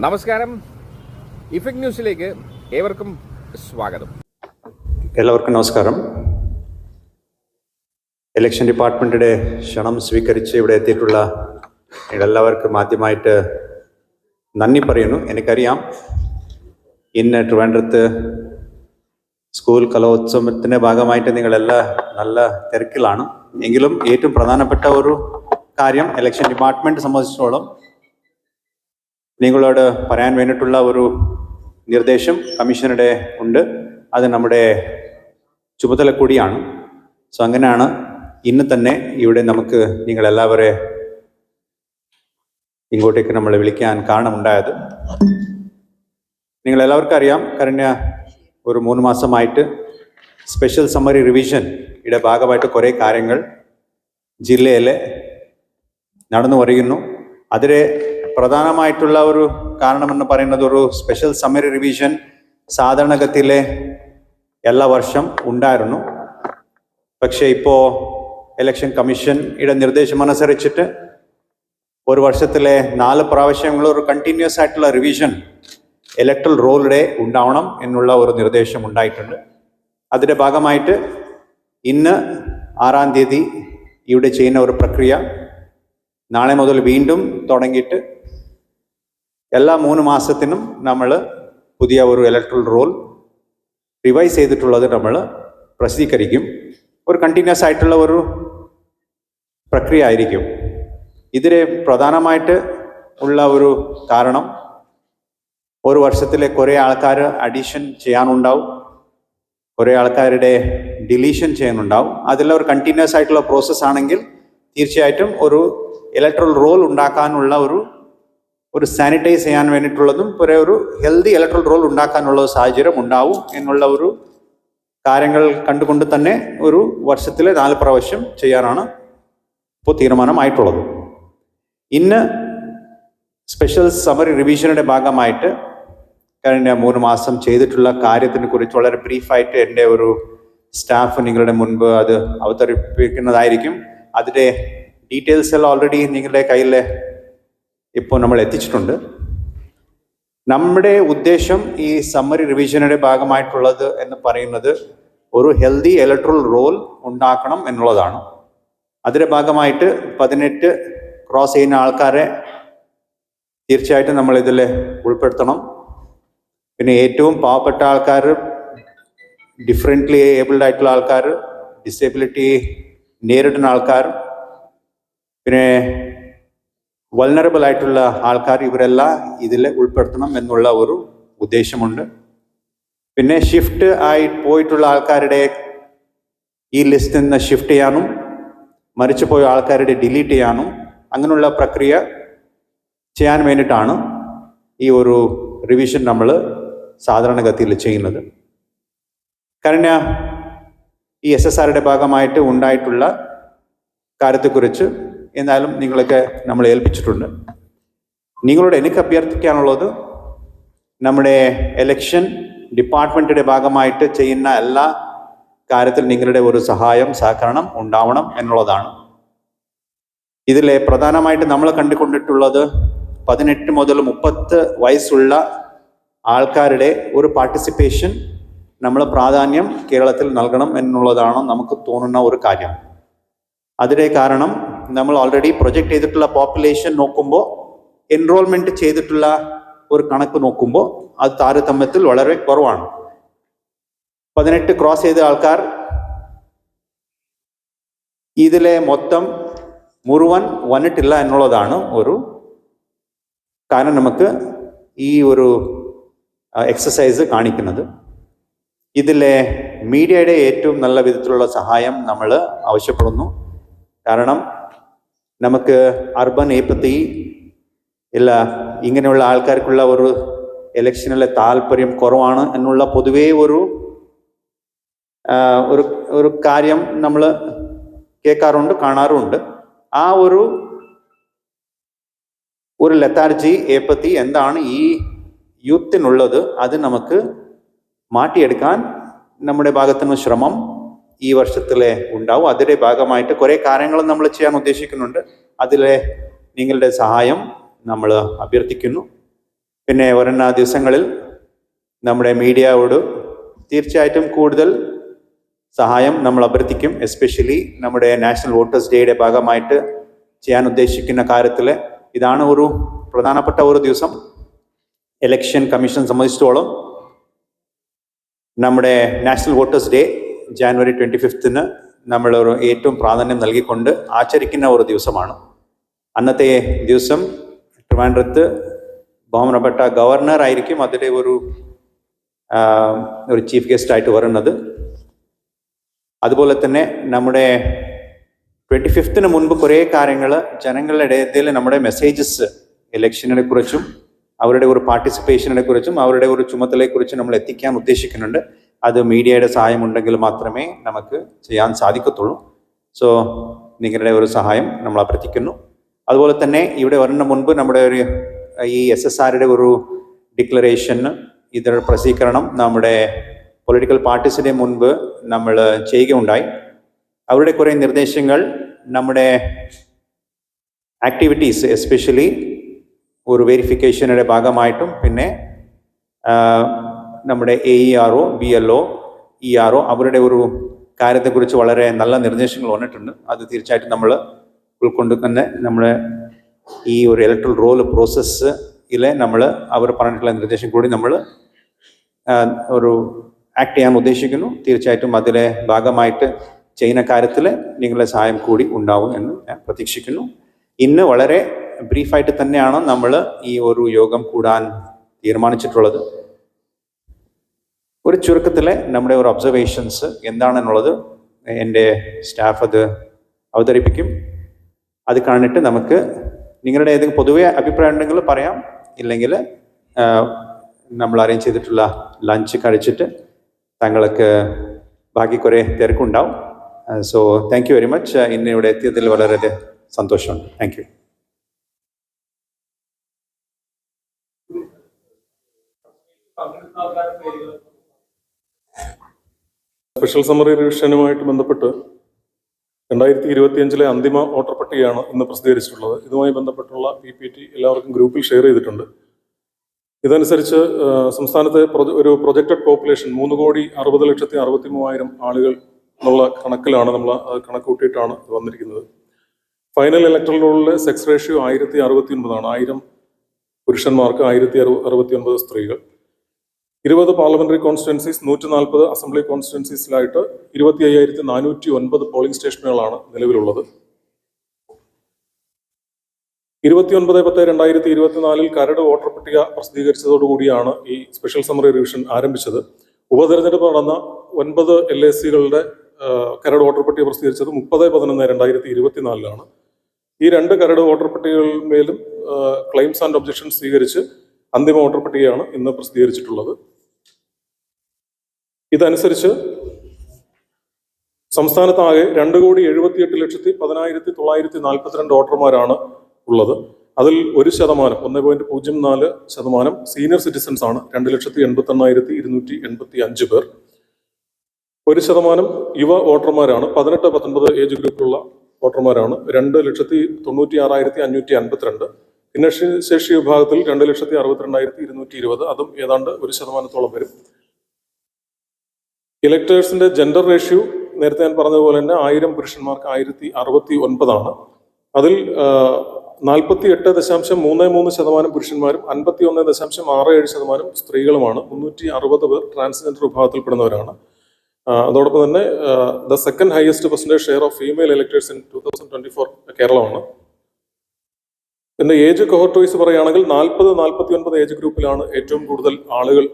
നമസ്കാരം. ഇഫക്ട് ന്യൂസിലേക്ക് ഏവർക്കും സ്വാഗതം. എല്ലാവർക്കും നമസ്കാരം. ഇലക്ഷൻ ഡിപ്പാർട്ട്മെന്റിന്റെ ക്ഷണം സ്വീകരിച്ച് ഇവിടെ എത്തിയിട്ടുള്ള എല്ലാവർക്കും ആദ്യമായിട്ട് നന്ദി പറയുന്നു. എനിക്കറിയാം. ഇന്ന് ട്രിവാൻഡ്രത്ത് സ്കൂൾ കലോത്സവത്തിന്റെ ഭാഗമായിട്ട് നിങ്ങളെല്ലാം നല്ല തിരക്കിലാണ്. എങ്കിലും ഏറ്റവും പ്രധാനപ്പെട്ട ഒരു കാര്യം ഇലക്ഷൻ ഡിപ്പാർട്ട്മെന്റ് സംബന്ധിച്ചിടത്തോളം നിങ്ങളോട് പറയാൻ വേണ്ടിയിട്ടുള്ള ഒരു നിർദ്ദേശം കമ്മീഷനുടെ ഉണ്ട്. അത് നമ്മുടെ ചുമതല കൂടിയാണ് സോ അങ്ങനെയാണ് ഇന്ന് തന്നെ ഇവിടെ നമുക്ക് നിങ്ങളെല്ലാവരെ ഇങ്ങോട്ടേക്ക് നമ്മളെ വിളിക്കാൻ കാരണമുണ്ടായത്. നിങ്ങളെല്ലാവർക്കും അറിയാം കഴിഞ്ഞ ഒരു മൂന്ന് മാസമായിട്ട് സ്പെഷ്യൽ സമ്മറി റിവിഷൻ യുടെ ഭാഗമായിട്ട് കുറേ കാര്യങ്ങൾ ജില്ലയിൽ നടന്നു പറയുന്നു അതിലെ പ്രധാനമായിട്ടുള്ള ഒരു കാരണമെന്ന് പറയുന്നത് ഒരു സ്പെഷ്യൽ സമ്മറി റിവിഷൻ സാധാരണഗതിയിലെ എല്ലാ വർഷം ഉണ്ടായിരുന്നു. പക്ഷേ ഇപ്പോൾ ഇലക്ഷൻ ഇട നിർദ്ദേശം അനുസരിച്ചിട്ട് ഒരു വർഷത്തിലെ നാല് പ്രാവശ്യങ്ങൾ ഒരു കണ്ടിന്യൂസ് ആയിട്ടുള്ള റിവിഷൻ ഇലക്ട്രൽ റോളിടെ ഉണ്ടാവണം എന്നുള്ള ഒരു നിർദ്ദേശം ഉണ്ടായിട്ടുണ്ട്. അതിന്റെ ഭാഗമായിട്ട് ഇന്ന് ആറാം തീയതി ഇവിടെ ചെയ്യുന്ന ഒരു പ്രക്രിയ. നാളെ മുതൽ വീണ്ടും തുടങ്ങിയിട്ട് എല്ലാ മൂന്ന് മാസത്തിനും നമ്മൾ പുതിയ ഒരു ഇലക്ട്രൽ റോൾ റിവൈസ് ചെയ്തിട്ടുള്ളത് നമ്മൾ പ്രസിദ്ധീകരിക്കും. ഒരു കണ്ടിന്യൂസ് ആയിട്ടുള്ള ഒരു പ്രക്രിയ ആയിരിക്കും. ഇതിലെ പ്രധാനമായിട്ട് ഉള്ള ഒരു കാരണം ഒരു വർഷത്തിലെ കുറേ ആൾക്കാർ അഡീഷൻ ചെയ്യാനുണ്ടാവും. കുറേ ആൾക്കാരുടെ ഡിലീഷൻ ചെയ്യാനുണ്ടാവും അതെല്ലാം ഒരു കണ്ടിന്യൂസ് ആയിട്ടുള്ള പ്രോസസ്സ് ആണെങ്കിൽ തീർച്ചയായിട്ടും ഒരു ഇലക്ട്രൽ റോൾ ഉണ്ടാക്കാനുള്ള ഒരു ഒരു സാനിറ്റൈസ് ചെയ്യാൻ വേണ്ടിയിട്ടുള്ളതും കുറേ ഒരു ഹെൽത്തി ഇലക്ട്രോൾ റോൾ ഉണ്ടാക്കാനുള്ള സാഹചര്യം ഉണ്ടാവും എന്നുള്ള ഒരു കാര്യങ്ങൾ കണ്ടുകൊണ്ട് തന്നെ ഒരു വർഷത്തിലെ നാല് പ്രാവശ്യം ചെയ്യാനാണ് ഇപ്പോൾ തീരുമാനമായിട്ടുള്ളത്. ഇന്ന് സ്പെഷ്യൽ സമറി റിവിഷനുടെ ഭാഗമായിട്ട് കഴിഞ്ഞ മൂന്ന് മാസം ചെയ്തിട്ടുള്ള കാര്യത്തിനെ കുറിച്ച് വളരെ ബ്രീഫായിട്ട് എന്റെ ഒരു സ്റ്റാഫ് നിങ്ങളുടെ മുൻപ് അത് അവതരിപ്പിക്കുന്നതായിരിക്കും. അതിന്റെ ഡീറ്റെയിൽസ് എല്ലാം ഓൾറെഡി നിങ്ങളുടെ കയ്യിൽ ഇപ്പോൾ നമ്മൾ എത്തിച്ചിട്ടുണ്ട്. നമ്മുടെ ഉദ്ദേശം ഈ സമ്മറി റിവിഷനുടെ ഭാഗമായിട്ടുള്ളത് എന്ന് പറയുന്നത് ഒരു ഹെൽത്തി ഇലക്ട്രൽ റോൾ ഉണ്ടാക്കണം എന്നുള്ളതാണ്. അതിന്റെ ഭാഗമായിട്ട് പതിനെട്ട് ക്രോസ് ചെയ്യുന്ന ആൾക്കാരെ തീർച്ചയായിട്ടും നമ്മൾ ഇതിൽ ഉൾപ്പെടുത്തണം. പിന്നെ ഏറ്റവും പാവപ്പെട്ട ആൾക്കാർ ഡിഫറെന്റ്ലി ഏബിൾഡ് ആയിട്ടുള്ള ആൾക്കാർ ഡിസേബിലിറ്റി നേരിടുന്ന ആൾക്കാർ പിന്നെ വൾണറബിൾ ആയിട്ടുള്ള ആൾക്കാർ ഇവരെല്ലാം ഇതിൽ ഉൾപ്പെടുത്തണം എന്നുള്ള ഒരു ഉദ്ദേശമുണ്ട്. പിന്നെ ഷിഫ്റ്റ് ആയി പോയിട്ടുള്ള ആൾക്കാരുടെ ഈ ലിസ്റ്റിൽ നിന്ന് ഷിഫ്റ്റ് ചെയ്യാനും മരിച്ചു പോയ ആൾക്കാരുടെ ഡിലീറ്റ് ചെയ്യാനും അങ്ങനെയുള്ള പ്രക്രിയ ചെയ്യാൻ വേണ്ടിയിട്ടാണ് ഈ ഒരു റിവിഷൻ നമ്മൾ സാധാരണഗതിയിൽ ചെയ്യുന്നത്. കാരണം ഈ എസ് എസ് ആറുടെ ഭാഗമായിട്ട് ഉണ്ടായിട്ടുള്ള കാര്യത്തെക്കുറിച്ച് എന്നാലും നിങ്ങളൊക്കെ നമ്മൾ ഏൽപ്പിച്ചിട്ടുണ്ട്. നിങ്ങളോട് എനിക്ക് അഭ്യർത്ഥിക്കാനുള്ളത് നമ്മുടെ എലക്ഷൻ ഡിപ്പാർട്ട്മെന്റിന്റെ ഭാഗമായിട്ട് ചെയ്യുന്ന എല്ലാ കാര്യത്തിൽ നിങ്ങളുടെ ഒരു സഹായം സഹകരണം ഉണ്ടാവണം എന്നുള്ളതാണ്. ഇതിലെ പ്രധാനമായിട്ട് നമ്മൾ കണ്ടുകൊണ്ടിട്ടുള്ളത് പതിനെട്ട് മുതൽ മുപ്പത്ത് വയസ്സുള്ള ആൾക്കാരുടെ ഒരു പാർട്ടിസിപ്പേഷൻ നമ്മൾ പ്രാധാന്യം കേരളത്തിൽ നൽകണം എന്നുള്ളതാണ് നമുക്ക് തോന്നുന്ന ഒരു കാര്യം. അതിന്റെ കാരണം നമ്മൾ ഓൾറെഡി പ്രൊജക്റ്റ് ചെയ്തിട്ടുള്ള പോപ്പുലേഷൻ നോക്കുമ്പോൾ എൻറോൾമെന്റ് ചെയ്തിട്ടുള്ള ഒരു കണക്ക് നോക്കുമ്പോൾ അത് താരതമ്യത്തിൽ വളരെ കുറവാണ്. പതിനെട്ട് ക്രോസ് ചെയ്ത ആൾക്കാർ ഇതിലെ മൊത്തം മുഴുവൻ വന്നിട്ടില്ല എന്നുള്ളതാണ് ഒരു കാരണം നമുക്ക് ഈ ഒരു എക്സസൈസ് കാണിക്കുന്നത്. ഇതിലെ മീഡിയയുടെ ഏറ്റവും നല്ല വിധത്തിലുള്ള സഹായം നമ്മൾ ആവശ്യപ്പെടുന്നു. കാരണം നമുക്ക് അർബൻ ഏപ്പത്തി ഇല്ല ഇങ്ങനെയുള്ള ആൾക്കാർക്കുള്ള ഒരു ഇലക്ഷനിലെ താല്പര്യം കുറവാണ് എന്നുള്ള പൊതുവേ ഒരു ഒരു ഒരു കാര്യം നമ്മൾ കേൾക്കാറുണ്ട് കാണാറുമുണ്ട് ആ ഒരു ഒരു ലത്താർജി ഏപ്പത്തി എന്താണ് ഈ യൂത്തിനുള്ളത് അത് നമുക്ക് മാറ്റിയെടുക്കാൻ നമ്മുടെ ഭാഗത്തുനിന്ന് ശ്രമം ഈ വർഷത്തിലെ ഉണ്ടാവും. അതിന്റെ ഭാഗമായിട്ട് കുറേ കാര്യങ്ങൾ നമ്മൾ ചെയ്യാൻ ഉദ്ദേശിക്കുന്നുണ്ട്. അതിലെ നിങ്ങളുടെ സഹായം നമ്മൾ അഭ്യർത്ഥിക്കുന്നു. പിന്നെ വരുന്ന ദിവസങ്ങളിൽ നമ്മുടെ മീഡിയയോട് തീർച്ചയായിട്ടും കൂടുതൽ സഹായം നമ്മൾ അഭ്യർത്ഥിക്കും. എസ്പെഷ്യലി നമ്മുടെ നാഷണൽ വോട്ടേഴ്സ് ഡേയുടെ ഭാഗമായിട്ട് ചെയ്യാൻ ഉദ്ദേശിക്കുന്ന കാര്യത്തിൽ ഇതാണ് ഒരു പ്രധാനപ്പെട്ട ഒരു ദിവസം. ഇലക്ഷൻ കമ്മീഷൻ സംബന്ധിച്ചിടത്തോളം നമ്മുടെ national voters day January twenty ഫിഫ്ത്തിന് നമ്മൾ ഒരു ഏറ്റവും പ്രാധാന്യം നൽകിക്കൊണ്ട് ആചരിക്കുന്ന ഒരു ദിവസമാണ്. അന്നത്തെ ദിവസം ട്രിവാൻഡ്രത്ത് ബഹുമാനപ്പെട്ട ഗവർണർ ആയിരിക്കും അതിലെ ഒരു ഒരു ചീഫ് ഗസ്റ്റ് ആയിട്ട് വരുന്നത്. അതുപോലെ തന്നെ നമ്മുടെ ട്വന്റി ഫിഫ്ത്തിന് മുൻപ് കുറേ കാര്യങ്ങൾ ജനങ്ങളുടെ ഇടയിൽ നമ്മുടെ മെസ്സേജസ് ഇലക്ഷനെ കുറിച്ചും അവരുടെ ഒരു പാർട്ടിസിപ്പേഷനെ കുറിച്ചും അവരുടെ ഒരു ചുമതലയെക്കുറിച്ചും നമ്മൾ എത്തിക്കാൻ ഉദ്ദേശിക്കുന്നുണ്ട്. അത് മീഡിയയുടെ സഹായം ഉണ്ടെങ്കിൽ മാത്രമേ നമുക്ക് ചെയ്യാൻ സാധിക്കത്തുള്ളൂ. സോ നിങ്ങളുടെ ഒരു സഹായം നമ്മൾ അഭ്യർത്ഥിക്കുന്നു. അതുപോലെ തന്നെ ഇവിടെ വരുന്ന മുൻപ് നമ്മുടെ ഒരു ഈ എസ് എസ് ആറുടെ ഒരു ഡിക്ലറേഷൻ ഇതിന്റെ പ്രസിദ്ധീകരണം നമ്മുടെ പൊളിറ്റിക്കൽ പാർട്ടീസിന്റെ മുൻപ് നമ്മൾ ചെയ്യുകയുണ്ടായി. അവരുടെ കുറേ നിർദ്ദേശങ്ങൾ നമ്മുടെ ആക്ടിവിറ്റീസ് എസ്പെഷ്യലി ഒരു വെരിഫിക്കേഷനുടെ ഭാഗമായിട്ടും പിന്നെ നമ്മുടെ A E R O B L O E R O അവരുടെ ഒരു കാര്യത്തെക്കുറിച്ച് വളരെ നല്ല നിർദ്ദേശങ്ങൾ വന്നിട്ടുണ്ട്. അത് തീർച്ചയായിട്ടും നമ്മൾ ഉൾക്കൊണ്ട് തന്നെ നമ്മുടെ ഈ ഒരു ഇലക്ട്രൽ റോൾ പ്രോസസ്സ് പ്രോസസ്സിലെ നമ്മൾ അവർ പറഞ്ഞിട്ടുള്ള നിർദ്ദേശം കൂടി നമ്മൾ ഒരു ആക്ട് ചെയ്യാൻ ഉദ്ദേശിക്കുന്നു. തീർച്ചയായിട്ടും അതിലെ ഭാഗമായിട്ട് ചെയ്യുന്ന കാര്യത്തിൽ നിങ്ങളുടെ സഹായം കൂടി ഉണ്ടാവും എന്ന് ഞാൻ പ്രതീക്ഷിക്കുന്നു. ഇന്ന് വളരെ ബ്രീഫായിട്ട് തന്നെയാണ് നമ്മൾ ഈ ഒരു യോഗം കൂടാൻ തീരുമാനിച്ചിട്ടുള്ളത്. ഒരു ചുരുക്കത്തിൽ നമ്മുടെ ഒരു ഒബ്സർവേഷൻസ് എന്താണെന്നുള്ളത് എന്റെ സ്റ്റാഫ് അത് അവതരിപ്പിക്കും. അത് കണ്ടിട്ട് നമുക്ക് നിങ്ങളുടെ ഏതെങ്കിലും പൊതുവേ അഭിപ്രായം ഉണ്ടെങ്കിൽ പറയാം. ഇല്ലെങ്കിൽ നമ്മൾ അറേഞ്ച് ചെയ്തിട്ടുള്ള ലഞ്ച് കഴിച്ചിട്ട് താങ്കൾക്ക് ബാക്കി കുറേ തിരക്കുണ്ടാവും. So thank you very much ഇന്ന് ഇവിടെ എത്തിയതിൽ വളരെ സന്തോഷമുണ്ട്. താങ്ക് യു സ്പെഷ്യൽ സമ്മറി റിവിഷനുമായിട്ട് ബന്ധപ്പെട്ട് രണ്ടായിരത്തി ഇരുപത്തിയഞ്ചിലെ അന്തിമ വോട്ടർ പട്ടികയാണ് ഇന്ന് പ്രസിദ്ധീകരിച്ചിട്ടുള്ളത്. ഇതുമായി ബന്ധപ്പെട്ടുള്ള പി പി ടി എല്ലാവർക്കും ഗ്രൂപ്പിൽ ഷെയർ ചെയ്തിട്ടുണ്ട്. ഇതനുസരിച്ച് സംസ്ഥാനത്തെ ഒരു പ്രൊജക്റ്റഡ് പോപ്പുലേഷൻ മൂന്ന് കോടി അറുപത് ലക്ഷത്തി അറുപത്തി മൂവായിരം ആളുകൾ എന്നുള്ള കണക്കിലാണ് നമ്മൾ അത് കണക്ക് കൂട്ടിയിട്ടാണ് വന്നിരിക്കുന്നത്. ഫൈനൽ ഇലക്ട്രൽ റോളിലെ സെക്സ് റേഷ്യോ ആയിരത്തി അറുപത്തി ഒൻപതാണ് ആയിരം പുരുഷന്മാർക്ക് ആയിരത്തി അറു അറുപത്തി ഒൻപത് സ്ത്രീകൾ. ഇരുപത് പാർലമെന്ററി കോൺസ്റ്റിറ്റ്യൻസീസ് നൂറ്റി നാൽപ്പത് അസംബ്ലി കോൺസ്റ്റിറ്റ്യൻസീസിലായിട്ട് ഇരുപത്തി അയ്യായിരത്തി നാനൂറ്റി ഒൻപത് പോളിംഗ് സ്റ്റേഷനുകളാണ് നിലവിലുള്ളത്. ഇരുപത്തി ഒൻപത് പത്ത് രണ്ടായിരത്തി ഇരുപത്തിനാലിൽ കരട് വോട്ടർ പട്ടിക പ്രസിദ്ധീകരിച്ചതോടുകൂടിയാണ് ഈ സ്പെഷ്യൽ സമ്മറി റിവിഷൻ ആരംഭിച്ചത്. ഉപതെരഞ്ഞെടുപ്പ് നടന്ന ഒൻപത് എൽ എ സികളുടെ കരട് വോട്ടർ പട്ടിക പ്രസിദ്ധീകരിച്ചത് മുപ്പത് പതിനൊന്ന് രണ്ടായിരത്തി ഇരുപത്തിനാലിലാണ് ഈ രണ്ട് കരട് വോട്ടർ പട്ടികകളിന്മേലും ക്ലെയിംസ് ആൻഡ് ഒബ്ജക്ഷൻസ് സ്വീകരിച്ച് അന്തിമ വോട്ടർ പട്ടികയാണ് ഇന്ന് പ്രസിദ്ധീകരിച്ചിട്ടുള്ളത്. ഇതനുസരിച്ച് സംസ്ഥാനത്താകെ രണ്ട് കോടി എഴുപത്തിയെട്ട് ലക്ഷത്തി പതിനായിരത്തി തൊള്ളായിരത്തി നാൽപ്പത്തിരണ്ട് വോട്ടർമാരാണ് ഉള്ളത്. അതിൽ ഒരു ശതമാനം ഒന്ന് പോയിന്റ് പൂജ്യം നാല് ശതമാനം സീനിയർ സിറ്റിസൺസ് ആണ്. രണ്ട് ലക്ഷത്തി എൺപത്തി എണ്ണായിരത്തി ഇരുന്നൂറ്റി എൺപത്തി അഞ്ച് പേർ. ഒരു ശതമാനം യുവ വോട്ടർമാരാണ് പതിനെട്ട് പത്തൊൻപത് ഏജ് ഗ്രൂപ്പിലുള്ള വോട്ടർമാരാണ്. രണ്ട് ലക്ഷത്തി തൊണ്ണൂറ്റി ആറായിരത്തി അഞ്ഞൂറ്റി അൻപത്തിരണ്ട്. ഭിന്നശേഷി വിഭാഗത്തിൽ രണ്ട് ലക്ഷത്തി അറുപത്തിരണ്ടായിരത്തി ഇരുന്നൂറ്റി ഇരുപത്. അതും ഏതാണ്ട് ഒരു ശതമാനത്തോളം വരും. ഇലക്ടേഴ്സിന്റെ ജെൻഡർ റേഷ്യോ നേരത്തെ ഞാൻ പറഞ്ഞതുപോലെ തന്നെ ആയിരം പുരുഷന്മാർക്ക് ആയിരത്തി അറുപത്തി ഒൻപതാണ്. അതിൽ നാൽപ്പത്തി എട്ട് ദശാംശം മൂന്ന് മൂന്ന് ശതമാനം പുരുഷന്മാരും അൻപത്തി ഒന്ന് ദശാംശം ആറ് ഏഴ് ശതമാനം സ്ത്രീകളുമാണ്. മുന്നൂറ്റി അറുപത് പേർ ട്രാൻസ്ജെൻഡർ വിഭാഗത്തിൽപ്പെടുന്നവരാണ്. അതോടൊപ്പം തന്നെ the second highest percentage share of female electors in two thousand twenty four കേരളമാണ്. പിന്നെ ഏജ് കോഹോർട്ട് വൈസ് പറയുകയാണെങ്കിൽ നാൽപ്പത് നാൽപ്പത്തി ഒൻപത് ഏജ് ഗ്രൂപ്പിലാണ് ഏറ്റവും കൂടുതൽ ആളുകൾ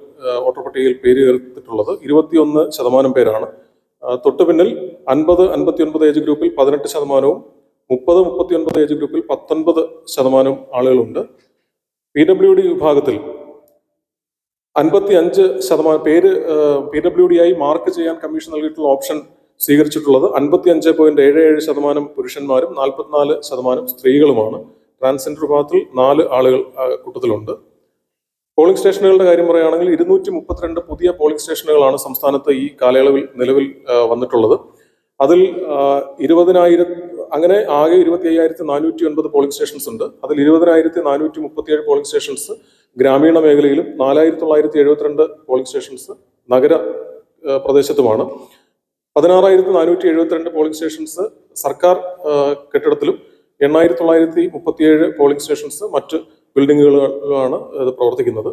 വോട്ടർ പട്ടികയിൽ പേര് ചേർത്തിട്ടുള്ളത്. ഇരുപത്തിയൊന്ന് ശതമാനം പേരാണ്. തൊട്ടു പിന്നിൽ അൻപത് അൻപത്തി ഒൻപത് ഏജ് ഗ്രൂപ്പിൽ പതിനെട്ട് ശതമാനവും മുപ്പത് മുപ്പത്തി ഒൻപത് ഏജ് ഗ്രൂപ്പിൽ പത്തൊൻപത് ശതമാനവും ആളുകളുണ്ട്. പി ഡബ്ല്യു ഡി വിഭാഗത്തിൽ അൻപത്തി അഞ്ച് ശതമാനം പേര് പി ഡബ്ല്യു ഡി ആയി മാർക്ക് ചെയ്യാൻ കമ്മീഷൻ നൽകിയിട്ടുള്ള ഓപ്ഷൻ സ്വീകരിച്ചിട്ടുള്ളത് അൻപത്തി അഞ്ച് പോയിന്റ് ഏഴ് ഏഴ് ശതമാനം പുരുഷന്മാരും നാൽപ്പത്തിനാല് ശതമാനം സ്ത്രീകളുമാണ്. ട്രാൻസ്ജെൻഡർ വിഭാഗത്തിൽ നാല് ആളുകൾ കൂട്ടത്തിലുണ്ട്. പോളിംഗ് സ്റ്റേഷനുകളുടെ കാര്യം പറയുകയാണെങ്കിൽ ഇരുന്നൂറ്റി മുപ്പത്തിരണ്ട് പുതിയ പോളിംഗ് സ്റ്റേഷനുകളാണ് സംസ്ഥാനത്ത് ഈ കാലയളവിൽ നിലവിൽ വന്നിട്ടുള്ളത്. അതിൽ ഇരുപതിനായിരം അങ്ങനെ ആകെ ഇരുപത്തി അയ്യായിരത്തി നാനൂറ്റി ഒൻപത് പോളിംഗ് സ്റ്റേഷൻസ് ഉണ്ട്. അതിൽ ഇരുപതിനായിരത്തി നാനൂറ്റി മുപ്പത്തിയേഴ് പോളിംഗ് സ്റ്റേഷൻസ് ഗ്രാമീണ മേഖലയിലും നാലായിരത്തി തൊള്ളായിരത്തി എഴുപത്തിരണ്ട് പോളിംഗ് സ്റ്റേഷൻസ് നഗര പ്രദേശത്തുമാണ്. പതിനാറായിരത്തി നാനൂറ്റി എഴുപത്തിരണ്ട് പോളിംഗ് സ്റ്റേഷൻസ് സർക്കാർ കെട്ടിടത്തിലും എണ്ണായിരത്തി തൊള്ളായിരത്തി മുപ്പത്തിയേഴ് പോളിംഗ് സ്റ്റേഷൻസ് മറ്റ് ബിൽഡിങ്ങുകളിലാണ് ഇത് പ്രവർത്തിക്കുന്നത്.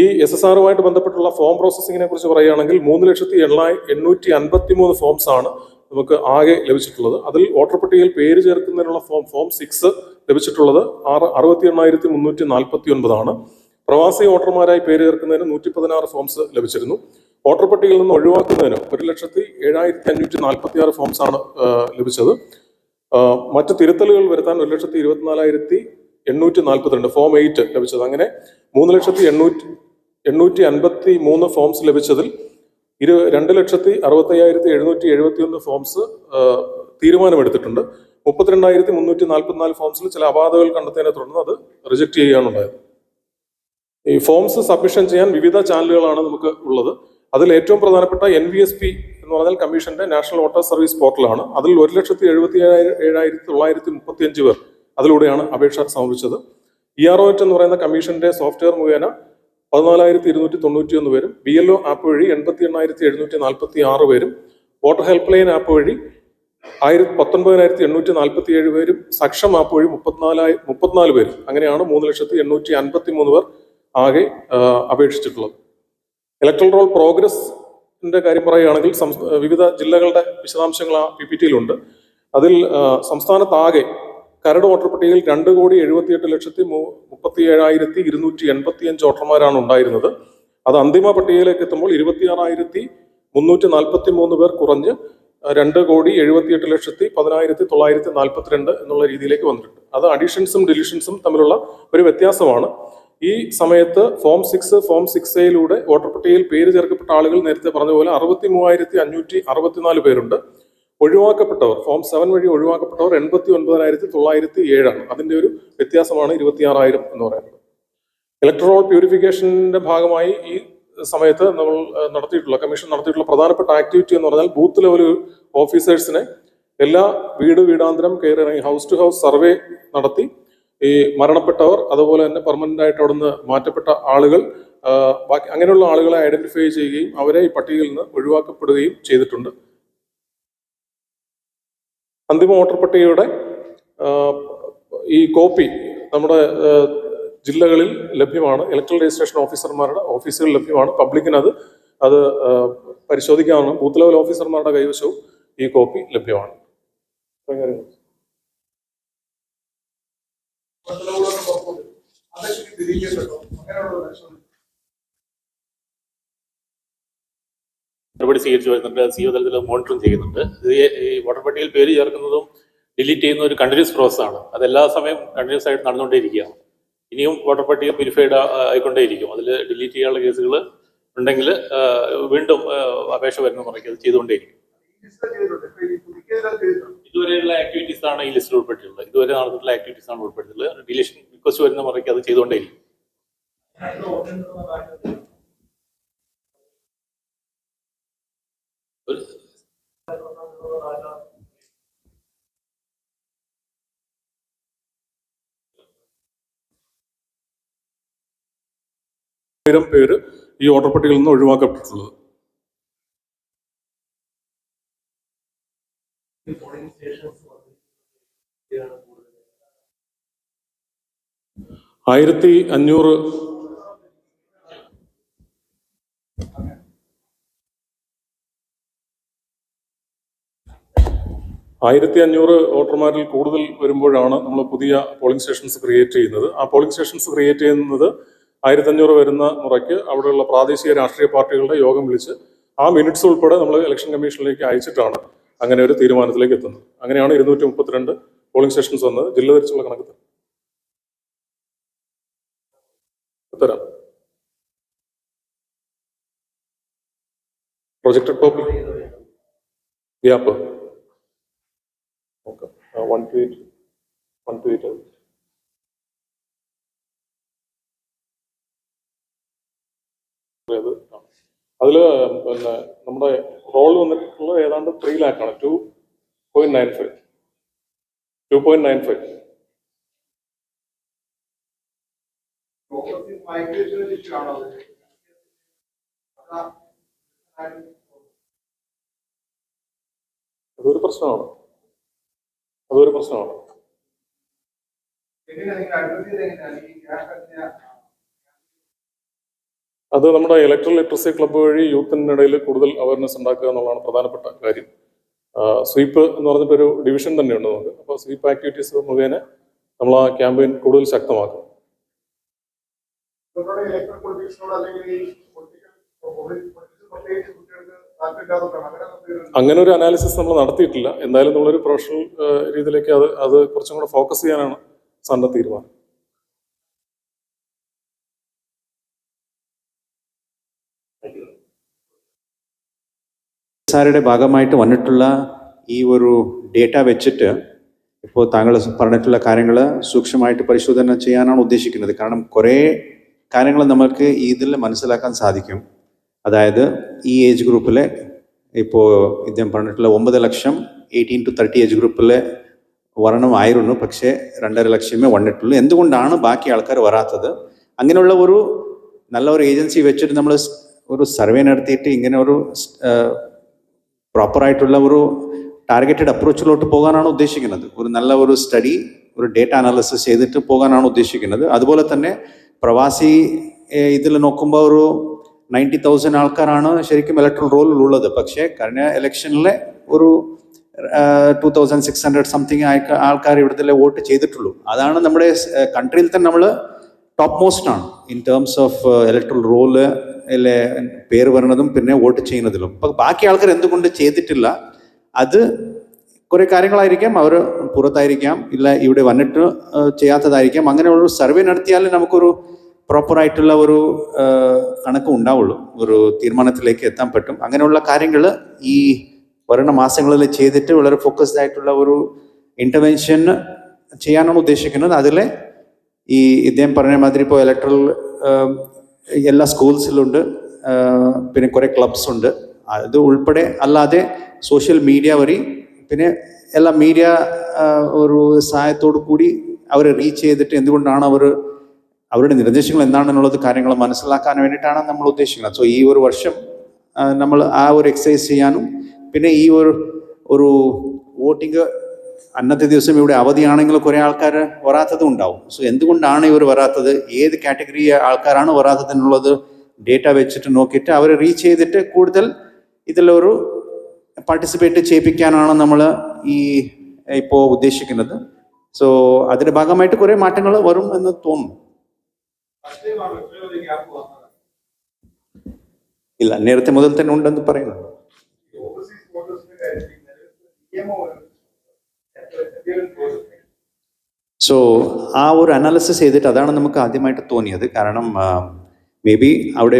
ഈ എസ് എസ് ആറുമായിട്ട് ബന്ധപ്പെട്ടുള്ള ഫോം പ്രോസസ്സിങ്ങിനെ കുറിച്ച് പറയുകയാണെങ്കിൽ മൂന്ന് ലക്ഷത്തി എണ്ണായി എണ്ണൂറ്റി അൻപത്തി മൂന്ന് ഫോംസ് ആണ് നമുക്ക് ആകെ ലഭിച്ചിട്ടുള്ളത്. അതിൽ വോട്ടർ പട്ടികയിൽ പേര് ചേർക്കുന്നതിനുള്ള ഫോം ഫോം സിക്സ് ലഭിച്ചിട്ടുള്ളത് ആറ് അറുപത്തി എണ്ണായിരത്തി മുന്നൂറ്റി നാൽപ്പത്തി ഒൻപതാണ് പ്രവാസി വോട്ടർമാരായി പേര് ചേർക്കുന്നതിന് നൂറ്റി പതിനാറ് ഫോംസ് ലഭിച്ചിരുന്നു. വോട്ടർ പട്ടികയിൽ നിന്ന് ഒഴിവാക്കുന്നതിന് ഒരു ലക്ഷത്തി ഏഴായിരത്തി അഞ്ഞൂറ്റി നാൽപ്പത്തി ആറ് ഫോംസ് ആണ് ലഭിച്ചത്. മറ്റ് തിരുത്തലുകൾ വരുത്താൻ ഒരു ലക്ഷത്തി ഇരുപത്തിനാലായിരത്തി എണ്ണൂറ്റി നാൽപ്പത്തിരണ്ട് ഫോം എയ്റ്റ് ലഭിച്ചത്. അങ്ങനെ മൂന്ന് ലക്ഷത്തി എണ്ണൂറ്റി എണ്ണൂറ്റി അൻപത്തി മൂന്ന് ഫോംസ് ലഭിച്ചതിൽ ഇരു രണ്ട് ലക്ഷത്തി അറുപത്തയ്യായിരത്തി എഴുന്നൂറ്റി എഴുപത്തി ഒന്ന് ഫോംസ് തീരുമാനമെടുത്തിട്ടുണ്ട്. മുപ്പത്തിരണ്ടായിരത്തി മുന്നൂറ്റി നാൽപ്പത്തിനാല് ഫോംസിൽ ചില അപാധകൾ കണ്ടെത്തിയതിനെ തുടർന്ന് അത് റിജക്റ്റ് ചെയ്യാനുണ്ടായത് ഈ ഫോംസ് സബ്മിഷൻ ചെയ്യാൻ വിവിധ ചാനലുകളാണ് നമുക്ക് ഉള്ളത്. അതിൽ ഏറ്റവും പ്രധാനപ്പെട്ട എൻ വി എസ് പി എന്ന് പറഞ്ഞാൽ കമ്മീഷന്റെ നാഷണൽ വോട്ടർ സർവീസ് പോർട്ടലാണ്. അതിൽ ഒരു ലക്ഷത്തി എഴുപത്തി ഏഴായിരത്തി തൊള്ളായിരത്തി മുപ്പത്തി അഞ്ച് പേർ അതിലൂടെയാണ് അപേക്ഷ സമർപ്പിച്ചത്. ഇ ആർ ഒ എന്ന് പറയുന്ന കമ്മീഷന്റെ സോഫ്റ്റ്വെയർ മുഖേന പതിനാലായിരത്തി ഇരുന്നൂറ്റി തൊണ്ണൂറ്റി ഒന്ന് പേരും ബി എൽ ഒ ആപ്പ് വഴി എൺപത്തി എണ്ണായിരത്തി എഴുന്നൂറ്റി നാൽപ്പത്തി ആറ് പേരും വോട്ടർ ഹെൽപ്പ് ലൈൻ ആപ്പ് വഴി ആയിരത്തി പത്തൊൻപതിനായിരത്തി എണ്ണൂറ്റി നാൽപ്പത്തി ഏഴ് പേരും സക്ഷം ആപ്പ് വഴി മുപ്പത്തിനാലായി മുപ്പത്തിനാല് പേരും. അങ്ങനെയാണ് മൂന്ന് ലക്ഷത്തി എണ്ണൂറ്റി അൻപത്തി മൂന്ന് പേർ ആകെ അപേക്ഷിച്ചിട്ടുള്ളത്. ഇലക്ട്രൽ റോൾ പ്രോഗ്രസിന്റെ കാര്യം പറയുകയാണെങ്കിൽ വിവിധ ജില്ലകളുടെ വിശദാംശങ്ങൾ ആ പി പി ടിയിലുണ്ട്. അതിൽ സംസ്ഥാനത്താകെ കരട് വോട്ടർ പട്ടികയിൽ രണ്ട് കോടി എഴുപത്തിയെട്ട് ലക്ഷത്തി മുപ്പത്തി ഏഴായിരത്തി ഇരുന്നൂറ്റി എൺപത്തി അഞ്ച് വോട്ടർമാരാണ് ഉണ്ടായിരുന്നത്. അത് അന്തിമ പട്ടികയിലേക്ക് എത്തുമ്പോൾ ഇരുപത്തിയാറായിരത്തി മുന്നൂറ്റി നാൽപ്പത്തി മൂന്ന് പേർ കുറഞ്ഞ് രണ്ട് കോടി എഴുപത്തിയെട്ട് ലക്ഷത്തി പതിനായിരത്തി തൊള്ളായിരത്തി നാൽപ്പത്തിരണ്ട് എന്നുള്ള രീതിയിലേക്ക് വന്നിട്ടുണ്ട്. അത് അഡീഷൻസും ഡിലീഷൻസും തമ്മിലുള്ള ഒരു വ്യത്യാസമാണ്. ഈ സമയത്ത് ഫോം സിക്സ് ഫോം സിക്സ് എയിലൂടെ വോട്ടർ പട്ടികയിൽ പേര് ചേർക്കപ്പെട്ട ആളുകൾ നേരത്തെ പറഞ്ഞ പോലെ അറുപത്തി മൂവായിരത്തി അഞ്ഞൂറ്റി അറുപത്തിനാല് പേരുണ്ട്. ഒഴിവാക്കപ്പെട്ടവർ ഫോം സെവൻ വഴി ഒഴിവാക്കപ്പെട്ടവർ എൺപത്തി ഒൻപതിനായിരത്തി തൊള്ളായിരത്തി ഏഴാണ് അതിന്റെ ഒരു വ്യത്യാസമാണ് ഇരുപത്തിയാറായിരം എന്ന് പറയുന്നത്. ഇലക്ട്രോൾ പ്യൂരിഫിക്കേഷന്റെ ഭാഗമായി ഈ സമയത്ത് നമ്മൾ നടത്തിയിട്ടുള്ള കമ്മീഷൻ നടത്തിയിട്ടുള്ള പ്രധാനപ്പെട്ട ആക്ടിവിറ്റി എന്ന് പറഞ്ഞാൽ ബൂത്ത് ലെവൽ ഓഫീസേഴ്സിനെ എല്ലാ വീട് വീടാന്തരം കയറി ഹൗസ് ടു ഹൗസ് സർവേ നടത്തി ഈ മരണപ്പെട്ടവർ അതുപോലെ തന്നെ പെർമനന്റ് ആയിട്ട് അവിടുന്ന് മാറ്റപ്പെട്ട ആളുകൾ ബാക്കി അങ്ങനെയുള്ള ആളുകളെ ഐഡന്റിഫൈ ചെയ്യുകയും അവരെ ഈ പട്ടികയിൽ നിന്ന് ഒഴിവാക്കപ്പെടുകയും ചെയ്തിട്ടുണ്ട്. അന്തിമ വോട്ടർ പട്ടികയുടെ ഈ കോപ്പി നമ്മുടെ ജില്ലകളിൽ ലഭ്യമാണ്. ഇലക്ട്രൽ രജിസ്ട്രേഷൻ ഓഫീസർമാരുടെ ഓഫീസുകളിൽ ലഭ്യമാണ്. പബ്ലിക്കിന് അത് അത് പരിശോധിക്കാവുന്ന ബൂത്ത് ലെവൽ ഓഫീസർമാരുടെ കൈവശവും ഈ കോപ്പി ലഭ്യമാണ്. ഇത്രയും കാര്യങ്ങൾ. നടപടി സ്വീകരിച്ചു വരുന്നുണ്ട്. സി ഒ തലത്തിൽ മോണിറ്ററും ചെയ്യുന്നുണ്ട്. ഇത് ഈ- ഈ വോട്ടർ പട്ടികയിൽ പേര് ചേർക്കുന്നതും ഡിലീറ്റ് ചെയ്യുന്ന ഒരു കണ്ടിന്യൂസ് പ്രോസസ് ആണ്. അത് എല്ലാ സമയം കണ്ടിന്യൂസ് ആയിട്ട് നടന്നുകൊണ്ടേയിരിക്കുകയാണ്. ഇനിയും വോട്ടർ പട്ടിക പ്യൂരിഫൈഡ് ആയിക്കൊണ്ടേയിരിക്കും. അതിൽ ഡിലീറ്റ് ചെയ്യാനുള്ള കേസുകൾ ഉണ്ടെങ്കിൽ വീണ്ടും അപേക്ഷ വരുന്ന മുറയ്ക്ക് അത് ചെയ്തുകൊണ്ടേയിരിക്കും ഇതുവരെയുള്ള ആക്ടിവിറ്റീസ് ആണ് ഈ ലിസ്റ്റിൽ ഉൾപ്പെട്ടിട്ടുള്ളത്. ഇതുവരെ നടന്നിട്ടുള്ള ആക്ടിവിറ്റീസ് ആണ് ഉൾപ്പെടുത്തിയിട്ടുള്ളത്. ഡിലീഷൻ റിക്വസ്റ്റ് വരുന്ന മുറയ്ക്ക് അത് ചെയ്തുകൊണ്ടേയിരിക്കും. പേര് ഈ ഓർഡർ പട്ടികയിൽ നിന്ന് ഒഴിവാക്കപ്പെട്ടിട്ടുള്ളത്. ആയിരത്തി അഞ്ഞൂറ്. ആയിരത്തി അഞ്ഞൂറ് വോട്ടർമാരിൽ കൂടുതൽ വരുമ്പോഴാണ് നമ്മൾ പുതിയ പോളിംഗ് സ്റ്റേഷൻസ് ക്രിയേറ്റ് ചെയ്യുന്നത്. ആ പോളിംഗ് സ്റ്റേഷൻസ് ക്രിയേറ്റ് ചെയ്യുന്നത് ആയിരത്തി അഞ്ഞൂറ് വരുന്ന മുറയ്ക്ക് അവിടെയുള്ള പ്രാദേശിക രാഷ്ട്രീയ പാർട്ടികളുടെ യോഗം വിളിച്ച് ആ മിനിറ്റ്സ് ഉൾപ്പെടെ നമ്മൾ ഇലക്ഷൻ കമ്മീഷനിലേക്ക് അയച്ചിട്ടാണ് അങ്ങനെ ഒരു തീരുമാനത്തിലേക്ക് എത്തുന്നത്. അങ്ങനെയാണ് ഇരുന്നൂറ്റി മുപ്പത്തിരണ്ട് പോളിംഗ് സ്റ്റേഷൻസ് വന്നത്. ജില്ല തിരിച്ചുള്ള കണക്ക് തരാം. തരാം projected copy gap okay one two eight one അതിൽ പിന്നെ നമ്മുടെ റോൾ വന്നിട്ടുള്ളത് ഏതാണ്ട് three ലാക്കാണ് two point nine five two point nine five അതൊരു പ്രശ്നമാണ്. അതൊരു പ്രശ്നമാണ്. അത് നമ്മുടെ ഇലക്ട്രൽ ലിറ്ററസി ക്ലബ്ബ് വഴി യൂത്തിനിടയിൽ കൂടുതൽ അവയർനെസ് ഉണ്ടാക്കുക എന്നുള്ളതാണ് പ്രധാനപ്പെട്ട കാര്യം. സ്വീപ്പ് എന്ന് പറഞ്ഞിട്ടൊരു ഡിവിഷൻ തന്നെയുണ്ട് നമുക്ക്. അപ്പോൾ സ്വീപ്പ് ആക്ടിവിറ്റീസ് മുഖേന നമ്മൾ ആ ക്യാമ്പയിൻ കൂടുതൽ ശക്തമാക്കും. ഇവരുടെ ഇലക്ട്രൽ പൊളിറ്റിക്സിനോട് അല്ലെങ്കിൽ ഈ പൊളിറ്റിക്കൽ പൊളിറ്റിക്സ് പ്രത്യേകിച്ച് കുട്ടികൾക്ക് താല്പര്യമില്ലാത്തതാണ് അങ്ങനെ അങ്ങനെ ഒരു അനാലിസിസ് നമ്മൾ നടത്തിയിട്ടില്ല. എന്തായാലും നമ്മളൊരു പ്രൊഫഷണൽ രീതിയിലേക്ക് അത് അത് കുറച്ചും കൂടെ ഫോക്കസ് ചെയ്യാനാണ് സാറിന്റെ തീരുമാനം. സാറുടെ ഭാഗമായിട്ട് വന്നിട്ടുള്ള ഈ ഒരു ഡേറ്റ വെച്ചിട്ട് ഇപ്പോൾ താങ്കൾ പറഞ്ഞിട്ടുള്ള കാര്യങ്ങൾ സൂക്ഷ്മമായിട്ട് പരിശോധന ചെയ്യാനാണ് ഉദ്ദേശിക്കുന്നത്. കാരണം കുറേ കാര്യങ്ങൾ നമുക്ക് ഇതിൽ മനസ്സിലാക്കാൻ സാധിക്കും. അതായത് ഈ ഏജ് ഗ്രൂപ്പിലെ ഇപ്പോൾ ഇദ്ദേഹം പറഞ്ഞിട്ടുള്ള ഒമ്പത് ലക്ഷം എയ്റ്റീൻ ടു തേർട്ടി ഏജ് ഗ്രൂപ്പിലെ വരണമായിരുന്നു പക്ഷേ രണ്ടര ലക്ഷമേ വന്നിട്ടുള്ളൂ. എന്തുകൊണ്ടാണ് ബാക്കി ആൾക്കാർ വരാത്തത്? അങ്ങനെയുള്ള ഒരു നല്ല ഒരു ഏജൻസി വെച്ചിട്ട് നമ്മൾ ഒരു സർവേ നടത്തിയിട്ട് ഇങ്ങനെ ഒരു പ്രോപ്പറായിട്ടുള്ള ഒരു ടാർഗറ്റഡ് അപ്രോച്ചിലോട്ട് പോകാനാണ് ഉദ്ദേശിക്കുന്നത്. ഒരു നല്ല ഒരു സ്റ്റഡി ഒരു ഡേറ്റ അനാലിസിസ് ചെയ്തിട്ട് പോകാനാണ് ഉദ്ദേശിക്കുന്നത്. അതുപോലെ തന്നെ പ്രവാസി ഇതിൽ നോക്കുമ്പോൾ ഒരു നയന്റി തൗസൻഡ് ആൾക്കാരാണ് ശരിക്കും ഇലക്ട്രൽ റോളിൽ ഉള്ളത്. പക്ഷേ കഴിഞ്ഞ ഇലക്ഷനിലെ ഒരു two thousand six hundred something ആൾക്കാർ ഇവിടുത്തെ വോട്ട് ചെയ്തിട്ടുള്ളൂ. അതാണ് നമ്മുടെ കൺട്രിയിൽ തന്നെ നമ്മൾ ടോപ്പ് മോസ്റ്റ് ആണ് in terms of electoral roll അല്ലെ പേര് വരുന്നതും പിന്നെ വോട്ട് ചെയ്യുന്നതിലും. അപ്പം ബാക്കി ആൾക്കാർ എന്തുകൊണ്ട് ചെയ്തിട്ടില്ല? അത് കുറെ കാര്യങ്ങളായിരിക്കാം. അവർ പുറത്തായിരിക്കാം. ഇല്ല ഇവിടെ വന്നിട്ട് ചെയ്യാത്തതായിരിക്കാം. അങ്ങനെ ഒരു സർവേ നടത്തിയാൽ നമുക്കൊരു പ്രോപ്പറായിട്ടുള്ള ഒരു കണക്ക് ഉണ്ടാവുള്ളൂ. ഒരു തീരുമാനത്തിലേക്ക് എത്താൻ പറ്റും. അങ്ങനെയുള്ള കാര്യങ്ങൾ ഈ വരുന്ന മാസങ്ങളിൽ ചെയ്തിട്ട് വളരെ ഫോക്കസ്ഡ് ആയിട്ടുള്ള ഒരു ഇന്റർവെൻഷൻ ചെയ്യാനാണ് ഉദ്ദേശിക്കുന്നത്. അതിൽ ഈ ഇദ്ദേഹം പറഞ്ഞ മാതിരി ഇപ്പോൾ ഇലക്ട്രൽ എല്ലാ സ്കൂൾസിലുണ്ട് പിന്നെ കുറേ ക്ലബ്സ് ഉണ്ട്. അത് ഉൾപ്പെടെ അല്ലാതെ സോഷ്യൽ മീഡിയ വഴി പിന്നെ എല്ലാ മീഡിയ ഒരു സഹായത്തോടു കൂടി അവരെ റീച്ച് ചെയ്തിട്ട് എന്തുകൊണ്ടാണ് അവർ അവരുടെ നിർദ്ദേശങ്ങൾ എന്താണെന്നുള്ളത് കാര്യങ്ങൾ മനസ്സിലാക്കാൻ വേണ്ടിയിട്ടാണ് നമ്മൾ ഉദ്ദേശിക്കുന്നത്. സോ ഈ ഒരു വർഷം നമ്മൾ ആ ഒരു എക്സസൈസ് ചെയ്യാനും പിന്നെ ഈ ഒരു ഒരു വോട്ടിംഗ് അന്നത്തെ ദിവസം ഇവിടെ അവധിയാണെങ്കിൽ കുറേ ആൾക്കാർ വരാത്തതും ഉണ്ടാവും. സോ എന്തുകൊണ്ടാണ് ഇവർ വരാത്തത്? ഏത് കാറ്റഗറി ആൾക്കാരാണ് വരാത്തതെന്നുള്ളത് ഡേറ്റ വെച്ചിട്ട് നോക്കിയിട്ട് അവരെ റീച്ച് ചെയ്തിട്ട് കൂടുതൽ ഇതിലൊരു പാർട്ടിസിപ്പേറ്റ് ചെയ്യിപ്പിക്കാനാണ് നമ്മൾ ഈ ഇപ്പോൾ ഉദ്ദേശിക്കുന്നത്. സോ അതിന്റെ ഭാഗമായിട്ട് കുറേ മാറ്റങ്ങൾ വരും എന്ന് തോന്നുന്നു. ഇല്ല നേരത്തെ മുതൽ തന്നെ ഉണ്ടെന്ന് പ്രോസസ് സോ ആ ഒരു അനാലിസിസ് ചെയ്തിട്ട് അതാണ് നമുക്ക് ആദ്യമായിട്ട് തോന്നിയത്. കാരണം മേ ബി അവിടെ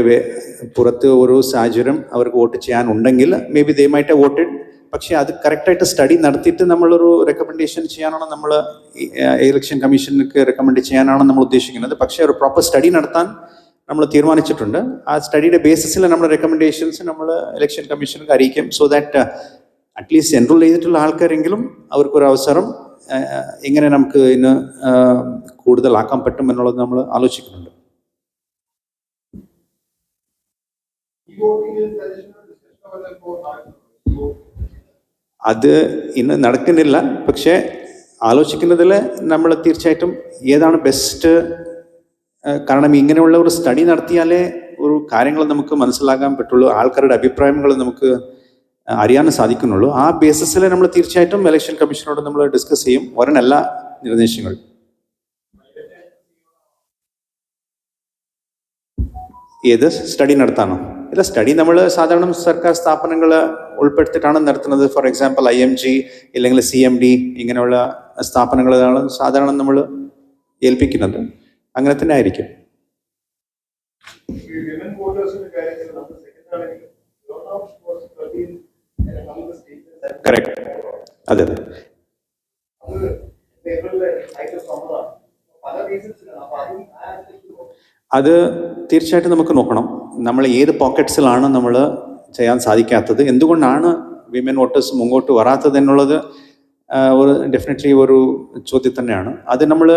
പുറത്ത് ഒരു സാഹചര്യം അവർക്ക് വോട്ട് ചെയ്യാനുണ്ടെങ്കിൽ മേ ബി ദയമായിട്ട് വോട്ടഡ് പക്ഷേ അത് കറക്റ്റായിട്ട് സ്റ്റഡി നടത്തിയിട്ട് നമ്മളൊരു റെക്കമെൻഡേഷൻ ചെയ്യാനാണ് നമ്മൾ ഇലക്ഷൻ കമ്മീഷനിലേക്ക് റെക്കമെൻഡ് ചെയ്യാനാണ് നമ്മൾ ഉദ്ദേശിക്കുന്നത്. പക്ഷേ ഒരു പ്രോപ്പർ സ്റ്റഡി നടത്താൻ നമ്മൾ തീരുമാനിച്ചിട്ടുണ്ട്. ആ സ്റ്റഡിയുടെ ബേസിസിൽ നമ്മുടെ റെക്കമെൻഡേഷൻസ് നമ്മൾ ഇലക്ഷൻ കമ്മീഷനുക്ക് അറിയിക്കും. സോ ദാറ്റ് അറ്റ്ലീസ്റ്റ് എൻറോൾ ചെയ്തിട്ടുള്ള ആൾക്കാരെങ്കിലും അവർക്കൊരു അവസരം എങ്ങനെ നമുക്ക് ഇന്ന് കൂടുതലാക്കാൻ പറ്റും എന്നുള്ളത് നമ്മൾ ആലോചിക്കുന്നുണ്ട് ഈ വോട്ടിംഗ് സജഷനോ ഡിസ്കഷനോ വല്ല ഇപ്പോൾ നടക്കുന്നുണ്ടോ അത് ഇന്ന് നടക്കുന്നില്ല. പക്ഷേ ആലോചിക്കുന്നതിൽ നമ്മൾ തീർച്ചയായിട്ടും ഏതാണ് ബെസ്റ്റ് കാരണം ഇങ്ങനെയുള്ള ഒരു സ്റ്റഡി നടത്തിയാലേ ഒരു കാര്യങ്ങൾ നമുക്ക് മനസ്സിലാക്കാൻ പറ്റുള്ളൂ. ആൾക്കാരുടെ അഭിപ്രായങ്ങൾ നമുക്ക് അറിയാൻ സാധിക്കുന്നുള്ളൂ. ആ ബേസിസിൽ നമ്മൾ തീർച്ചയായിട്ടും ഇലക്ഷൻ കമ്മീഷനോട് നമ്മൾ ഡിസ്കസ് ചെയ്യും. ഒരെണ്ണല്ല നിർദ്ദേശങ്ങൾ. ഏത് സ്റ്റഡി നടത്താനോ? ഇല്ല സ്റ്റഡി നമ്മൾ സാധാരണ സർക്കാർ സ്ഥാപനങ്ങൾ ഉൾപ്പെടുത്തിയിട്ടാണ് നടത്തുന്നത്. For example I M G ഇല്ലെങ്കിൽ സി എം ഡി ഇങ്ങനെയുള്ള സ്ഥാപനങ്ങളാണ് സാധാരണ നമ്മൾ ഏൽപ്പിക്കുന്നത്. അങ്ങനെ തന്നെ ആയിരിക്കും. കറക്റ്റ് അതെ അതെ. പല അപ്പൊ അതും തീർച്ചയായിട്ടും നമുക്ക് നോക്കണം. നമ്മൾ ഏത് പോക്കറ്റ്സിലാണ് നമ്മൾ ചെയ്യാൻ സാധിക്കാത്തത്? എന്തുകൊണ്ടാണ് വിമൻ വോട്ടേഴ്സ് മുമ്പോട്ട് വരാത്തത് എന്നുള്ളത് ഒരു ഡെഫിനറ്റ്ലി ഒരു ചോദ്യം തന്നെയാണ്. അത് നമ്മൾ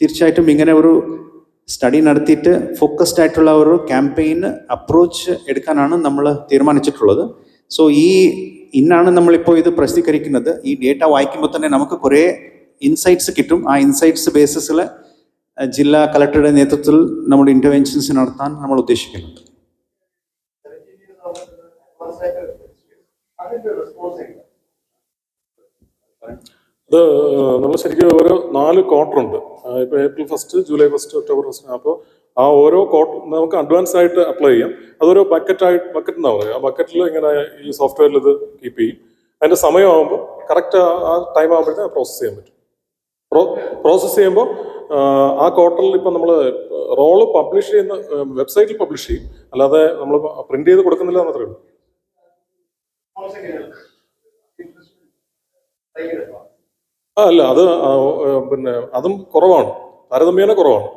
തീർച്ചയായിട്ടും ഇങ്ങനെ ഒരു സ്റ്റഡി നടത്തിയിട്ട് ഫോക്കസ്ഡ് ആയിട്ടുള്ള ഒരു ക്യാമ്പയിൻ അപ്രോച്ച് എടുക്കാനാണ് നമ്മൾ തീരുമാനിച്ചിട്ടുള്ളത്. സോ ഈ ഇന്നാണ് നമ്മളിപ്പോൾ ഇത് പ്രസിദ്ധീകരിക്കുന്നത്. ഈ ഡേറ്റ വായിക്കുമ്പോൾ തന്നെ നമുക്ക് കുറേ ഇൻസൈറ്റ്സ് കിട്ടും. ആ ഇൻസൈറ്റ്സ് ബേസിസിൽ ജില്ലാ കളക്ടറുടെ നേതൃത്വത്തിൽ നമ്മുടെ ഇന്റർവെൻഷൻസ് നടത്താൻ നമ്മൾ ഉദ്ദേശിക്കുന്നുണ്ട്. അത് നമ്മൾ ശരിക്കും ഓരോ നാല് ക്വാർട്ടർ ഉണ്ട്. ഇപ്പോൾ April first July first October first അപ്പോൾ ആ ഓരോ ക്വാർട്ടർ നമുക്ക് അഡ്വാൻസ് ആയിട്ട് അപ്ലൈ ചെയ്യാം. അതൊരു ബക്കറ്റായിട്ട് ബക്കറ്റ് എന്നാ പറയുക. ആ ബക്കറ്റിൽ ഇങ്ങനെ ഈ സോഫ്റ്റ്വെയറിൽ ഇത് കീപ്പ് ചെയ്യും. അതിന്റെ സമയമാകുമ്പോൾ കറക്റ്റ് ആ ടൈം ആകുമ്പോഴത്തേക്ക് പ്രോസസ്സ് ചെയ്യാൻ പറ്റും. പ്രോസസ്സ് ചെയ്യുമ്പോൾ ആ ക്വാർട്ടറിൽ ഇപ്പം നമ്മൾ റോൾ പബ്ലിഷ് ചെയ്യുന്ന വെബ്സൈറ്റിൽ പബ്ലിഷ് ചെയ്യും. അല്ലാതെ നമ്മൾ പ്രിന്റ് ചെയ്ത് കൊടുക്കുന്നില്ല എന്നത്രേ ഉള്ളൂ. ആ അല്ല അത് പിന്നെ അതും കുറവാണ്. താരതമ്യേന കുറവാണ്.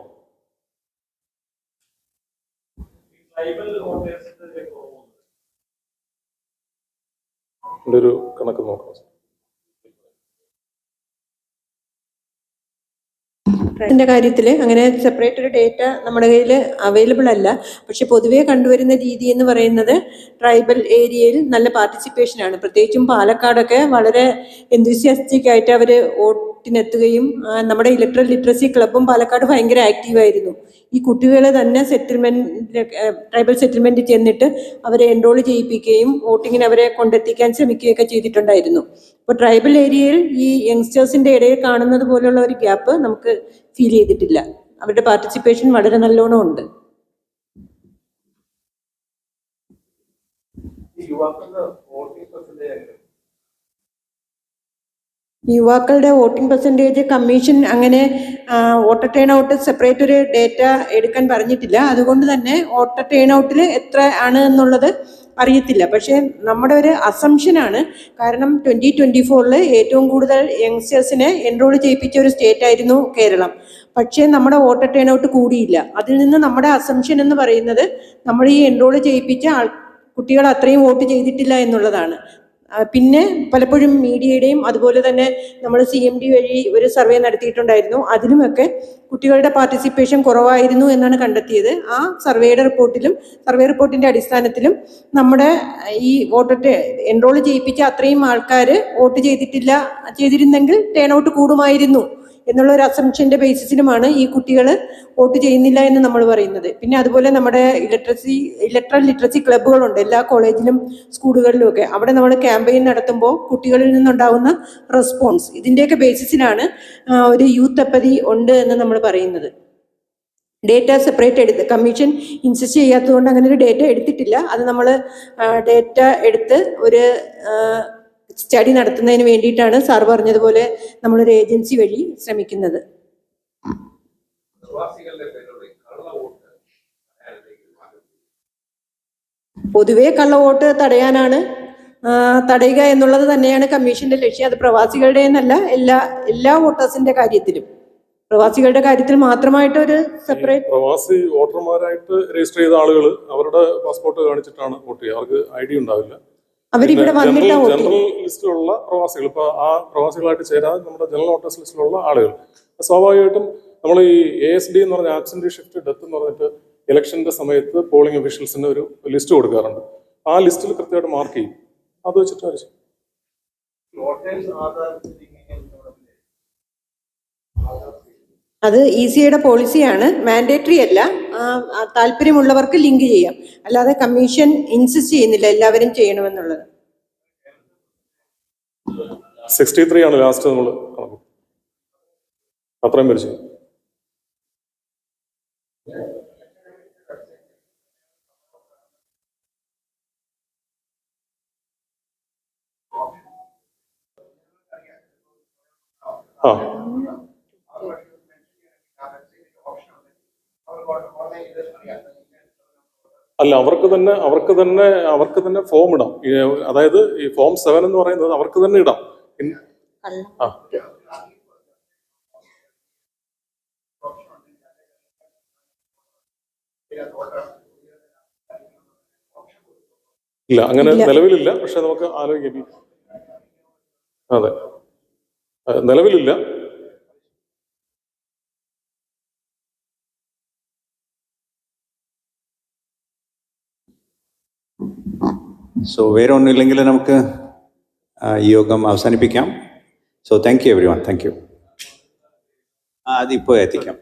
ഒരു കണക്ക് നോക്കാം. ഇതിന്റെ കാര്യത്തിൽ അങ്ങനെ സെപ്പറേറ്റ് ഒരു ഡേറ്റ നമ്മുടെ കയ്യിൽ അവൈലബിൾ അല്ല. പക്ഷെ പൊതുവേ കണ്ടുവരുന്ന രീതി എന്ന് പറയുന്നത് ട്രൈബൽ ഏരിയയിൽ നല്ല പാർട്ടിസിപ്പേഷൻ ആണ്. പ്രത്യേകിച്ചും പാലക്കാടൊക്കെ വളരെ എന്തുസിയാസ്റ്റിക് ആയിട്ട് അവർ വോട്ടിനെത്തുകയും ആ, നമ്മുടെ ഇലക്ട്രൽ ലിറ്ററസി ക്ലബും പാലക്കാട് ഭയങ്കര ആക്റ്റീവായിരുന്നു ഈ കുട്ടികളെ തന്നെ സെറ്റിൽമെന്റ് ട്രൈബൽ സെറ്റിൽമെന്റ് ചെന്നിട്ട് അവരെ എൻറോൾ ചെയ്യിപ്പിക്കുകയും വോട്ടിങ്ങിന് അവരെ കൊണ്ടെത്തിക്കാൻ ശ്രമിക്കുകയൊക്കെ ചെയ്തിട്ടുണ്ടായിരുന്നു. അപ്പോൾ ട്രൈബൽ ഏരിയയിൽ ഈ യങ്സ്റ്റേഴ്സിന്റെ ഇടയിൽ കാണുന്നത് പോലുള്ള ഒരു ഗ്യാപ്പ് നമുക്ക് ഫീൽ ചെയ്തിട്ടില്ല. അവരുടെ പാർട്ടിസിപ്പേഷൻ വളരെ നല്ലോണം ഉണ്ട്. യുവാക്കളുടെ വോട്ടിംഗ് പെർസെന്റേജ് യുവാക്കളുടെ വോട്ടിംഗ് പെർസെന്റേജ് കമ്മീഷൻ അങ്ങനെ വോട്ടർ ടേൺ ഔട്ട് സെപ്പറേറ്റ് ഒരു ഡേറ്റ എടുക്കാൻ പറഞ്ഞിട്ടില്ല. അതുകൊണ്ട് തന്നെ വോട്ടർ ടേൺ ഔട്ടിൽ എത്ര ആണ് എന്നുള്ളത് അറിയത്തില്ല. പക്ഷേ നമ്മുടെ ഒരു അസംഷനാണ് കാരണം ട്വന്റി ട്വന്റി ഫോറിൽ ഏറ്റവും കൂടുതൽ യങ്സ്റ്റേഴ്സിനെ എൻറോൾ ചെയ്യിപ്പിച്ച ഒരു സ്റ്റേറ്റ് ആയിരുന്നു കേരളം. പക്ഷേ നമ്മുടെ വോട്ടർ ടേൺ ഔട്ട് കൂടിയില്ല. അതിൽ നിന്ന് നമ്മുടെ അസംഷൻ എന്ന് പറയുന്നത് നമ്മൾ ഈ എൻറോൾ ചെയ്യിപ്പിച്ച ആൾ കുട്ടികൾ അത്രയും വോട്ട് ചെയ്തിട്ടില്ല എന്നുള്ളതാണ്. പിന്നെ പലപ്പോഴും മീഡിയയുടെയും അതുപോലെ തന്നെ നമ്മൾ സി എം ഡി വഴി ഒരു സർവേ നടത്തിയിട്ടുണ്ടായിരുന്നു. അതിലുമൊക്കെ കുട്ടികളുടെ പാർട്ടിസിപ്പേഷൻ കുറവായിരുന്നു എന്നാണ് കണ്ടെത്തിയത്. ആ സർവേയുടെ റിപ്പോർട്ടിലും സർവേ റിപ്പോർട്ടിന്റെ അടിസ്ഥാനത്തിലും നമ്മുടെ ഈ വോട്ടർ എൻറോൾ ചെയ്യിപ്പിച്ച അത്രയും ആൾക്കാർ വോട്ട് ചെയ്തിട്ടില്ല ചെയ്തിരുന്നെങ്കിൽ ടേൺ ഔട്ട് കൂടുമായിരുന്നു. എന്നുള്ള ഒരു അസംഷന്റെ ബേസിസിലുമാണ് ഈ കുട്ടികൾ വോട്ട് ചെയ്യുന്നില്ല എന്ന് നമ്മൾ പറയുന്നത്. പിന്നെ അതുപോലെ നമ്മുടെ ഇലക്ട്രസി ഇലക്ട്രൽ ലിറ്ററസി ക്ലബ്ബുകളുണ്ട് എല്ലാ കോളേജിലും സ്കൂളുകളിലും ഒക്കെ. അവിടെ നമ്മൾ ക്യാമ്പയിൻ നടത്തുമ്പോൾ കുട്ടികളിൽ നിന്നുണ്ടാകുന്ന റെസ്പോൺസ് ഇതിന്റെയൊക്കെ ബേസിസിലാണ് ഒരു യൂത്ത് അപ്പതി ഉണ്ട് എന്ന് നമ്മൾ പറയുന്നത്. ഡേറ്റ സെപ്പറേറ്റ് എടുത്ത് കമ്മീഷൻ ഇൻസിസ്റ്റ് ചെയ്യാത്തതുകൊണ്ട് അങ്ങനെ ഒരു ഡേറ്റ എടുത്തിട്ടില്ല. അത് നമ്മൾ ഡേറ്റ എടുത്ത് ഒരു സ്റ്റഡി നടത്തുന്നതിന് വേണ്ടിയിട്ടാണ് സാർ പറഞ്ഞതുപോലെ നമ്മളൊരു ഏജൻസി വഴി ശ്രമിക്കുന്നത്. പൊതുവെ കള്ളവോട്ട് തടയാനാണ് തടയുക എന്നുള്ളത് തന്നെയാണ് കമ്മീഷന്റെ ലക്ഷ്യം. അത് പ്രവാസികളുടെ എന്നല്ല എല്ലാ എല്ലാ വോട്ടേഴ്സിന്റെ കാര്യത്തിലും. പ്രവാസികളുടെ കാര്യത്തിൽ മാത്രമായിട്ട് ഒരു സെപ്പറേറ്റ് പ്രവാസി വോട്ടർമാരായിട്ട് രജിസ്റ്റർ ചെയ്ത ആളുകൾ അവരുടെ പാസ്പോർട്ട് കാണിച്ചിട്ടാണ് വോട്ട് ചെയ്യുക. അവർക്ക് ഐ ഡി ഉണ്ടാവില്ല. അവരിവിടെ വന്നിട്ടാ ജനറൽ. ലിസ്റ്റിലുള്ള പ്രവാസികൾ ഇപ്പൊ ആ പ്രവാസികളായിട്ട് ചേരാതെ നമ്മുടെ ജനറൽ വോട്ടേഴ്സ് ലിസ്റ്റിലുള്ള ആളുകൾ. സ്വാഭാവികമായിട്ടും നമ്മൾ ഈ എ എസ് ഡി എന്ന് പറഞ്ഞ ആബ്സെന്റ് ഷിഫ്റ്റ് ഡെത്ത് എന്ന് പറഞ്ഞിട്ട് ഇലക്ഷന്റെ സമയത്ത് പോളിംഗ് ഒഫീഷ്യൽസിന് ഒരു ലിസ്റ്റ് കൊടുക്കാറുണ്ട്. ആ ലിസ്റ്റിൽ കൃത്യമായിട്ട് മാർക്ക് ചെയ്യും. അത് വെച്ചിട്ട് അവർ അത് ഇ സിയുടെ പോളിസിയാണ് മാൻഡേറ്ററി അല്ല. താല്പര്യമുള്ളവർക്ക് ലിങ്ക് ചെയ്യാം. അല്ലാതെ കമ്മീഷൻ ഇൻസിസ്റ്റ് ചെയ്യുന്നില്ല എല്ലാവരും ചെയ്യണമെന്നുള്ളത്. സിക്സ്റ്റി ത്രീ ആണ് ലാസ്റ്റ് നമ്മൾ ആ. അല്ല അവർക്ക് തന്നെ അവർക്ക് തന്നെ അവർക്ക് തന്നെ ഫോം ഇടാം. അതായത് ഈ ഫോം സെവൻ എന്ന് പറയുന്നത് അവർക്ക് തന്നെ ഇടാം. ആ. ഇല്ല അങ്ങനെ നിലവിലില്ല. പക്ഷെ നമുക്ക് ആലോചിക്കാം. അതെ. നിലവിലില്ല. സോ വേറെ ഒന്നുമില്ലെങ്കിൽ നമുക്ക് ഈ യോഗം അവസാനിപ്പിക്കാം. So thank you everyone thank you അതിപ്പോൾ എത്തിക്കാം.